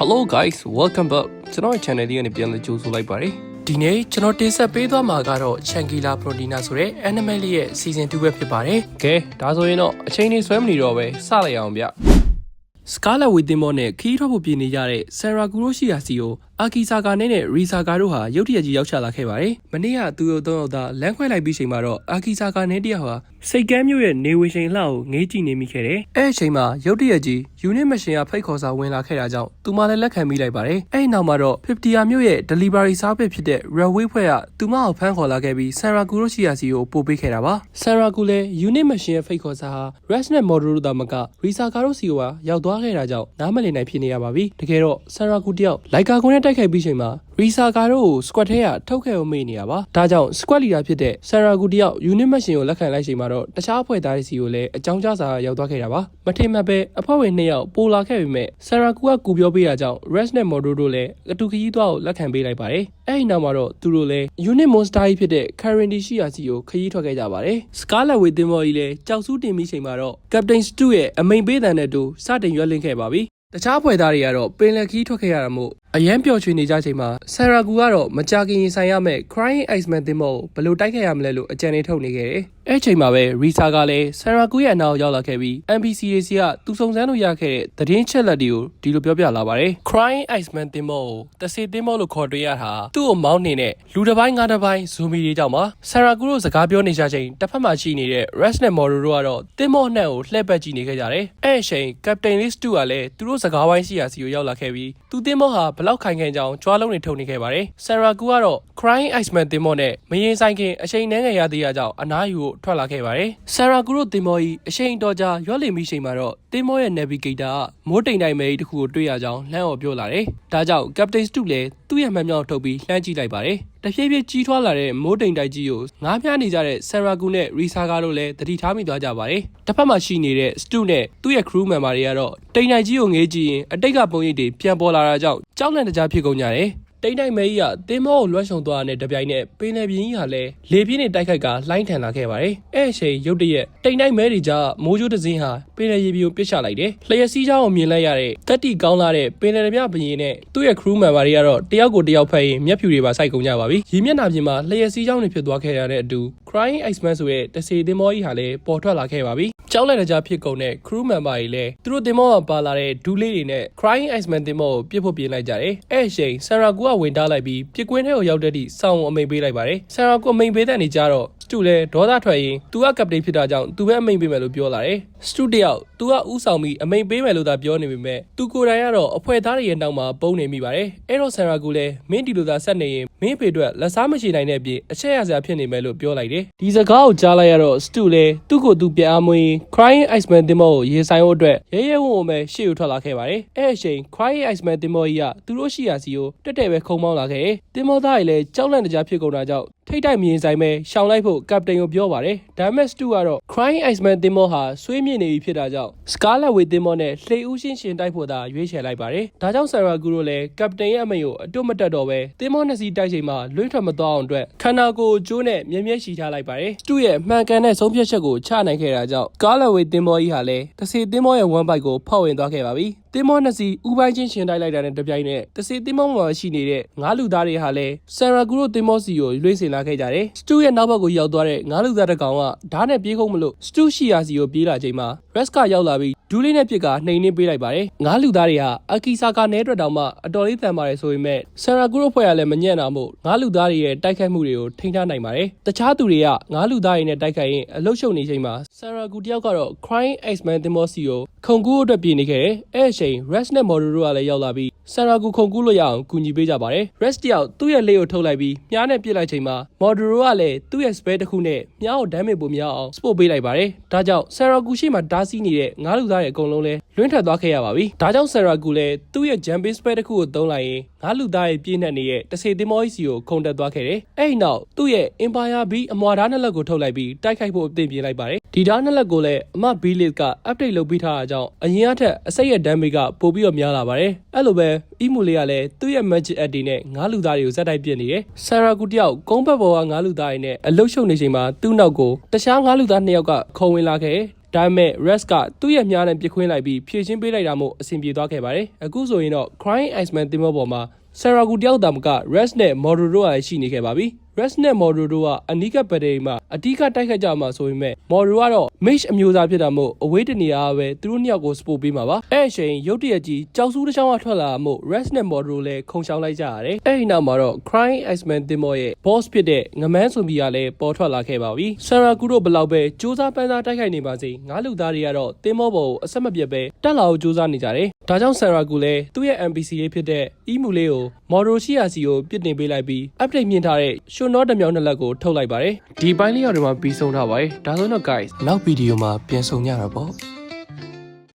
Hello guys welcome back ကျွန်တော်ရဲ့ channel လေးကနေပြန်လည်ကြိုဆိုလိုက်ပါတယ်ဒီနေ့ကျွန်တော်တင်ဆက်ပေးသွားမှာကတော့ Changila Proteina ဆိုတဲ့ animal လေးရဲ့ season 2ပဲဖြစ်ပါတယ်ကဲဒါဆိုရင်တော့အချိန်ကြီးဆွဲမနေတော့ပဲစလိုက်အောင်ဗျစကားလက်ဝေတင်မောနဲ့ခီးထွက်ဖို့ပြင်နေကြတဲ့ဆရာကူရိုရှိယာစီကို အာကီဆာကာနဲ့နဲ့ရီဆာကာတို့ဟာရုတ်တရက်ကြီးရောက်ချလာခဲ့ပါတယ်။မနေ့ကသူတို့သုံးယောက်သားလမ်းခွဲလိုက်ပြီးချိန်မှာတော့အာကီဆာကာနဲ့တယောက်ဟာစိတ်ကမ်းမျိုးရဲ့နေဝင်ချိန်လှကိုငေးကြည့်နေမိခဲ့တယ်။အဲ့အချိန်မှာရုတ်တရက်ကြီးယူနစ်မရှင်ကဖိတ်ခေါ်စာဝင်လာခဲ့တာကြောင့်သူမလည်းလက်ခံမိလိုက်ပါတယ်။အဲ့ဒီနောက်မှာတော့50ယာမျိုးရဲ့ delivery service ဖြစ်တဲ့ railway ဖွဲ့ကသူမကိုဖမ်းခေါ်လာခဲ့ပြီးဆန်ရာကူရိုရှိယာစီကိုပို့ပေးခဲ့တာပါ။ဆန်ရာကူလည်းယူနစ်မရှင်ရဲ့ဖိတ်ခေါ်စာဟာ Resnet Model တို့သာမကရီဆာကာတို့စီကိုရောက်သွားခဲ့တာကြောင့်နားမလည်နိုင်ဖြစ်နေရပါပြီ။တကယ်တော့ဆန်ရာကူတယောက်လိုက်ကာကွန်နဲ့တိုက်ခိုက်ပြီးချိန်မှာရီဆာကာတို့ကို squad ထဲကထုတ်ခဲ့အောင်မေ့နေရပါဒါကြောင့် squad leader ဖြစ်တဲ့ဆန်ရာကူတယောက် unit machine ကိုလက်ခံလိုက်ချိန်မှာတော့တခြားအဖွဲ့သားတွေစီကိုလည်းအကြောင်းကြားစာရောက်သွားခဲ့တာပါမထင်မှတ်ပဲအဖွဲ့ဝင်နှစ်ယောက်ပိုလာခဲ့ပေမဲ့ဆန်ရာကူကကူပြောပေးတာကြောင့် resnet model တို့လည်းအတူခရီးသွားကိုလက်ခံပေးလိုက်ပါတယ်အဲ့ဒီနောက်မှာတော့သူတို့လည်း unit monster ကြီးဖြစ်တဲ့ currency ရှိရာစီကိုခရီးထွက်ခဲ့ကြပါတယ် scarlet ဝေတင်မော်ကြီးလည်းကြောက်စူးတင်ပြီးချိန်မှာတော့ captain stu ရဲ့အမိန်ပေးတဲ့နဲ့တူစတင်ရွက်လင့်ခဲ့ပါပြီတခြားဖွဲ့သားတွေကတော့ပင်လယ်ခီးထွက်ခဲ့ရတာမို့ အရန်ပျော်ရွှင်နေကြချိန်မှာဆရာကူကတော့မကြခင်ရင်ဆိုင်ရမဲ့ Crying Iceman တင်မို့ဘယ်လိုတိုက်ခဲ့ရမလဲလို့အကြံနေထုတ်နေခဲ့တယ်။အဲ့ချိန်မှာပဲ Risa ကလည်းဆရာကူရဲ့အနောက်ရောက်လာခဲ့ပြီး NPC တွေစီကသူစုံစမ်းလို့ရခဲ့တဲ့သတင်းချက်လက်တွေကိုဒီလိုပြောပြလာပါတယ်။ Crying Iceman တင်မို့တစေတင်မို့လို့ခေါ်တွေ့ရတာသူ့ကိုမောင်းနေတဲ့လူတစ်ပိုင်းငါးတစ်ပိုင်းဇူမီတွေကြောင့်ပါဆရာကူတို့စကားပြောနေကြချိန်တစ်ဖက်မှာရှိနေတဲ့ Resnet Model တို့ကတော့တင်မို့နှံ့ကိုလှည့်ပတ်ကြည့်နေခဲ့ကြတယ်။အဲ့အချိန် Captain List 2ကလည်းသူတို့စကားဝိုင်းရှိရာစီကိုရောက်လာခဲ့ပြီးသူတင်မို့ဟာဘလောက်ခိုင်ခိုင်ကြောင်ကြွားလုံးတွေထုတ်နေခဲ့ပါတယ်။ဆရာကူကတော့ Crying Iceman တင်မော့နဲ့မရင်ဆိုင်ခင်အချိန်နှဲငယ်ရသေးရကြောင်းအနားယူကိုထွက်လာခဲ့ပါတယ်။ဆရာကူတို့တင်မော့ကြီးအချိန်တော်ကြာရွက်လင်ပြီးချိန်မှာတော့တင်မော့ရဲ့ navigator ကမိုးတိမ်တိုင်းမဲကြီးတစ်ခုကိုတွေ့ရကြောင်းလှမ်းော်ပြောလာတယ်။ဒါကြောင့် Captain Stu လည်းသူ့ရဲ့မှန်မြောက်ထုတ်ပြီးလှမ်းကြည့်လိုက်ပါတယ်။ တဖြည်းဖြည်းကြီးထွားလာတဲ့မိုးတိမ်တိုက်ကြီးကိုငားပြားနေကြတဲ့ဆရာကူနဲ့ရီဆာကာတို့လည်းတတိထားမိသွားကြပါတယ်။တစ်ဖက်မှာရှိနေတဲ့ Stu နဲ့သူ့ရဲ့ crew member တွေကတော့တိမ်တိုက်ကြီးကိုငေးကြည့်ရင်အတိတ်ကပုံရိပ်တွေပြန်ပေါ်လာတာကြောင့်ကြောက်လန့်တကြားဖြစ်ကုန်ကြတယ်။ တိတ်တိုက်မဲကြီးကတင်းမောကိုလွှမ်းရှုံသွားတဲ့တပြိုင်နက်ပင်လယ်ပြင်ကြီးဟာလည်းလေပြင်းနဲ့တိုက်ခိုက်ကလှိုင်းထန်လာခဲ့ပါတယ်။အဲ့အချိန်ရုတ်တရက်တိတ်တိုက်မဲတွေကြားမိုးကြိုးတစ်စင်းဟာပင်လယ်ရေပြင်ကိုပစ်ချလိုက်တယ်။လျှက်စီးချောင်းကိုမြင်လိုက်ရတဲ့တက်တီကောင်းလာတဲ့ပင်လယ်မြဘရင်နဲ့သူ့ရဲ့ crew member တွေကတော့တယောက်ကိုတယောက်ဖက်ရင်မျက်ဖြူတွေပါစိုက်ကုန်ကြပါပြီ။ရေမျက်နှာပြင်မှာလျှက်စီးချောင်းတွေဖြစ်သွားခဲ့ရတဲ့အတူ Crying Iceman ဆိုတဲ့တစေတင်းမောကြီးဟာလည်းပေါ်ထွက်လာခဲ့ပါပြီ။ကြောက်လန့်တကြားဖြစ်ကုန်တဲ့ crew member တွေလည်းသူတို့တင်မောမှာပါလာတဲ့ဒူးလေးတွေနဲ့ Crying Iceman တင်မောကိုပြစ်ဖို့ပြင်လိုက်ကြတယ်။အဲ့အချိန်ဆရာကူကဝင်တားလိုက်ပြီးပြစ်ကွင်းထဲကိုရောက်တဲ့ထိစောင်းအမိန်ပေးလိုက်ပါတယ်။ဆရာကူအမိန်ပေးတဲ့နေကြတော့ စတူလည်းဒေါသထွက်ရင်သူကကပတိန်ဖြစ်တာကြောင့်သူပဲအမိန်ပေးမယ်လို့ပြောလာတယ်။စတူတယောက်သူကဥဆောင်ပြီးအမိန်ပေးမယ်လို့သာပြောနေပေမဲ့သူကိုယ်တိုင်ကတော့အဖွဲသားတွေရဲ့နောက်မှာပုံနေမိပါတယ်။အဲ့တော့ဆရာကူလည်းမင်းဒီလိုသာဆက်နေရင်မင်းဖေအတွက်လက်စားမရှိနိုင်တဲ့အပြင်အချက်ရစရာဖြစ်နေမယ်လို့ပြောလိုက်တယ်။ဒီစကားကိုကြားလိုက်ရတော့စတူလည်းသူ့ကိုသူပြန်အားမွေး Crying Iceman တင်မောကိုရေဆိုင်ဖို့အတွက်ရဲရဲဝံ့ဝံ့ပဲရှေ့ကိုထွက်လာခဲ့ပါတယ်။အဲ့အချိန် Crying Iceman တင်မောကြီးကသူတို့ရှိရာစီကိုတက်တက်ပဲခုံမောင်းလာခဲ့တယ်။တင်မောသားကြီးလည်းကြောက်လန့်တကြားဖြစ်ကုန်တာကြောင့် ထိတ်တိုက်မြင်ဆိုင်ပဲရှောင်လိုက်ဖို့ကပတိန်ကိုပြောပါတယ်။ဒါပေမဲ့စတူကတော့ Crying Iceman တင်မောဟာဆွေးမြင့်နေပြီဖြစ်တာကြောင့် Scarlet Way တင်မောနဲ့လှေဦးရှင်းရှင်တိုက်ဖို့သာရွေးချယ်လိုက်ပါတယ်။ဒါကြောင့်ဆရာကူတို့လည်းကပတိန်ရဲ့အမိန့်ကိုအတွတ်မတက်တော့ပဲတင်မောနှစ်စီးတိုက်ချိန်မှာလွင့်ထွက်မသွားအောင်အတွက်ခန္ဓာကိုယ်ကျိုးနဲ့မြဲမြဲရှိထားလိုက်ပါတယ်။စတူရဲ့မှန်ကန်တဲ့ဆုံးဖြတ်ချက်ကိုချနိုင်ခဲ့တာကြောင့် Scarlet Way တင်မောကြီးဟာလည်းတစီတင်မောရဲ့ one bite ကိုဖောက်ဝင်သွားခဲ့ပါပြီ။ တင်မောနှစ်စီဥပိုင်းချင်းရှင်တိုက်လိုက်တာနဲ့တပြိုင်နက်တစီတင်မောမှာရှိနေတဲ့ငါးလူသားတွေဟာလည်းဆရာကူတို့တင်မောစီကိုရွေးစင်လာခဲ့ကြတယ်။စတူရဲ့နောက်ဘက်ကိုရောက်သွားတဲ့ငါးလူသားတစ်ကောင်ကဓာတ်နဲ့ပြေးခုံးမလို့စတူရှိရာစီကိုပြေးလာချိန်မှာ Reska ရောက်လာပြီးဒူးလေးနဲ့ပြစ်ကနှိမ်နှင်းပေးလိုက်ပါတယ်။ငါးလူသားတွေဟာအကီဆာကာနဲအတွက်တောင်မှအတော်လေးတန်ပါတယ်ဆိုပေမဲ့ဆရာကူတို့ဖွဲ့ကလည်းမညံ့တာမို့ငါးလူသားတွေရဲ့တိုက်ခိုက်မှုတွေကိုထိန်းထားနိုင်ပါတယ်။တခြားသူတွေကငါးလူသားတွေနဲ့တိုက်ခိုက်ရင်အလုရှုပ်နေချိန်မှာဆရာကူတယောက်ကတော့ Crying Iceman တင်မောစီကိုခုံကူးအတွက်ပြင်နေခဲ့တယ်။အဲ့အချိန် Resnet Model တို့ကလည်းရောက်လာပြီး ဆရာကူခုံကူးလို့ရအောင်ကူညီပေးကြပါတယ်။ Rest တယောက်သူ့ရဲ့လက်ကိုထုတ်လိုက်ပြီးမြားနဲ့ပြစ်လိုက်ချိန်မှာ Model ကလည်းသူ့ရဲ့ spare တစ်ခုနဲ့မြားကို damage ပိုများအောင် sport ပေးလိုက်ပါတယ်။ဒါကြောင့်ဆရာကူရှိမှတားဆီးနေတဲ့ငါးလူသားရဲ့အကုန်လုံးလည်းလွင့်ထွက်သွားခဲ့ရပါပြီ။ဒါကြောင့်ဆရာကူလည်းသူ့ရဲ့ jumping spare တစ်ခုကိုသုံးလိုက်ရင်ငါးလူသားရဲ့ပြည့်နှက်နေတဲ့တစေတင်မောကြီးစီကိုခုန်တက်သွားခဲ့တယ်။အဲ့ဒီနောက်သူ့ရဲ့ Empire B အမွာဓာတ်နှစ်လက်ကိုထုတ်လိုက်ပြီးတိုက်ခိုက်ဖို့အသင့်ပြင်လိုက်ပါတယ်။ဒီဓာတ်နှစ်လက်ကိုလည်းအမ B list က update လုပ်ပေးထားတာကြောင့်အရင်အထက်အစိတ်ရဲ့ damage ကပိုပြီးတော့များလာပါတယ်။အဲ့လိုပဲ Emu လေးကလည်းသူ့ရဲ့ magic add တွေနဲ့ငါးလူသားတွေကိုဇက်တိုက်ပြစ်နေတယ်။ဆရာကူတယောက်ကုန်းဘက်ပေါ်ကငါးလူသားတွေနဲ့အလုရှုပ်နေချိန်မှာသူ့နောက်ကိုတခြားငါးလူသားနှစ်ယောက်ကခုံဝင်လာခဲ့တယ်။ဒါပေမဲ့ Res ကသူ့ရဲ့မြားနဲ့ပြစ်ခွင်းလိုက်ပြီးဖြည့်ချင်းပေးလိုက်တာမို့အဆင်ပြေသွားခဲ့ပါတယ်အခုဆိုရင်တော့ Crying Iceman တင်မောပေါ်မှာဆရာကူတယောက်တာမက Res နဲ့ Model တို့ကလည်းရှိနေခဲ့ပါပြီ။ Res နဲ့ Model တို့ကအနီးကပ်ပတ်တယ်မှာအဓိကတိုက်ခတ်ကြမှာဆိုပေမဲ့ Model ကတော့ Mage အမျိုးသားဖြစ်တာမို့အဝေးတနေရာကပဲသူတို့နှစ်ယောက်ကို support ပေးမှာပါ။အဲ့အချိန်ရုတ်တရက်ကြီးကြောက်စူးတစ်ချောင်းကထွက်လာတာမို့ Res နဲ့ Model တို့လည်းခုံချောင်းလိုက်ကြရတယ်။အဲ့ဒီနောက်မှာတော့ Crying Iceman တင်မောရဲ့ boss ဖြစ်တဲ့ငမန်းဆိုပြီးကလည်းပေါ်ထွက်လာခဲ့ပါပြီ။ဆရာကူတို့ဘယ်လောက်ပဲစူးစမ်းပန်းစားတိုက်ခိုက်နေပါစေငါးလူသားတွေကတော့တင်မောပေါ်ကိုအဆက်မပြတ်ပဲတက်လာအောင်စူးစမ်းနေကြတယ်။ဒါကြောင့်ဆရာကူလည်းသူ့ရဲ့ NPC လေးဖြစ်တဲ့ Emu လေးကို Model ရှိရာစီကိုပြစ်တင်ပေးလိုက်ပြီး update မြင်ထားတဲ့ Show Not တစ်မြောက်နှစ်လက်ကိုထုတ်လိုက်ပါတယ်။ဒီပိုင်းလေးရောက်ဒီမှာပြီးဆုံးထားပါတယ်။ဒါဆိုတော့ guys နောက်ဗီဒီယိုမှာပြန်ဆုံကြတာပေါ့။